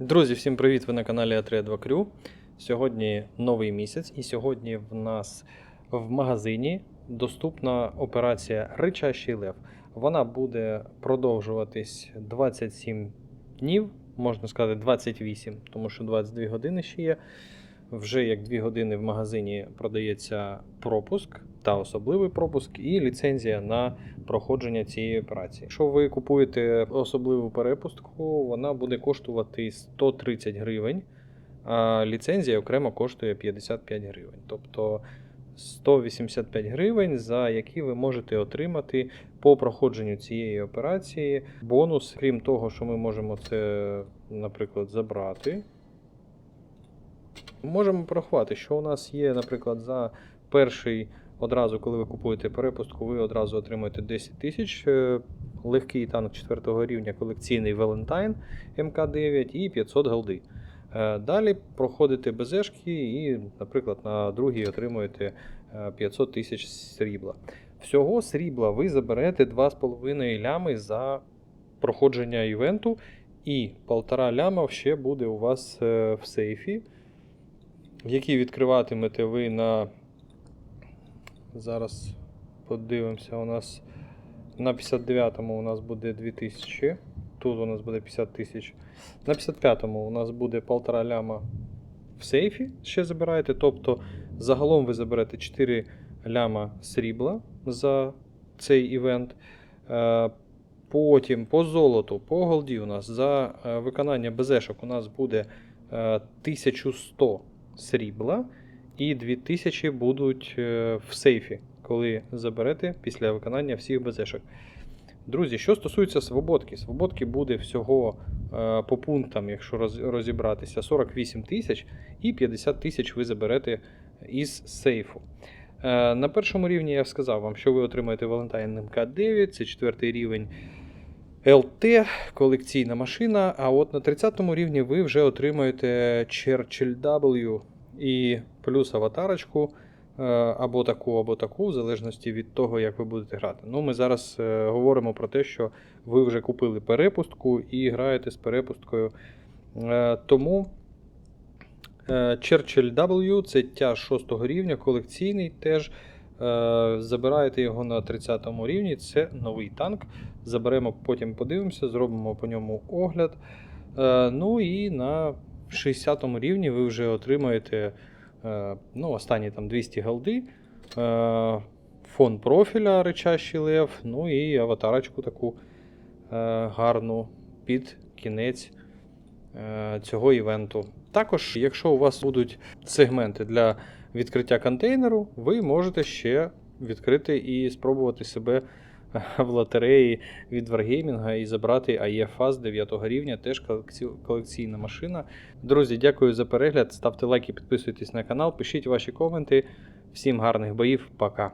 Друзі, всім привіт! Ви на каналі a 2 Crew. Сьогодні новий місяць, і сьогодні в нас в магазині доступна операція Ричащий Лев. Вона буде продовжуватись 27 днів, можна сказати 28, тому що 22 години ще є. Вже як 2 години в магазині продається пропуск та особливий пропуск, і ліцензія на проходження цієї операції. Якщо ви купуєте особливу перепустку, вона буде коштувати 130 гривень, а ліцензія окремо коштує 55 гривень. Тобто 185 гривень, за які ви можете отримати по проходженню цієї операції бонус, крім того, що ми можемо це, наприклад, забрати. Можемо порахувати, що у нас є, наприклад, за перший одразу, коли ви купуєте перепустку, ви одразу отримуєте 10 тисяч. е, Легкий танк 4 рівня колекційний Valentine МК9 і 500 голди. Е, Далі проходите БЗшки і, наприклад, на другій отримуєте е, 500 тисяч срібла. Всього срібла ви заберете 2,5 лями за проходження івенту, і 1,5 ляма ще буде у вас е, в сейфі, який відкриватимете ви на. Зараз подивимося, у нас на 59-му у нас буде 2000, тут у нас буде 50 тисяч. На 55-му у нас буде 1,5 ляма в сейфі, ще забираєте. Тобто загалом ви заберете 4 ляма срібла за цей івент. Е, Потім по золоту, по голді у нас за е, виконання БЗшок у нас буде е, 1100 срібла і 2000 будуть е, в сейфі, коли заберете після виконання всіх БЗшок. Друзі, що стосується свободки, свободки буде всього е, по пунктам, якщо розібратися, 48 тисяч і 50 тисяч ви заберете із сейфу. Е, На першому рівні я сказав вам, що ви отримаєте Valentine МК9, це четвертий рівень ЛТ, колекційна машина. А от на 30 рівні ви вже отримаєте Churchill W і плюс аватарочку. е, Або таку, або таку, в залежності від того, як ви будете грати. Ну, ми зараз е, говоримо про те, що ви вже купили перепустку і граєте з перепусткою. Е, тому е, Churchill W це тяж 6 рівня, колекційний теж. Е, Забираєте його на 30 рівні, це новий танк. Заберемо, потім подивимося, зробимо по ньому огляд. Е, Ну і на 60 рівні ви вже отримаєте е, ну, останні там 200 голди, фон профіля речащий лев, ну і аватарочку таку гарну під кінець цього івенту. Також, якщо у вас будуть сегменти для відкриття контейнеру, ви можете ще відкрити і спробувати себе в лотереї від Wargaming і забрати AE Fast 9 рівня, теж колекційна машина. Друзі, дякую за перегляд. Ставте лайки, підписуйтесь на канал, пишіть ваші коменти. Всім гарних боїв, пока.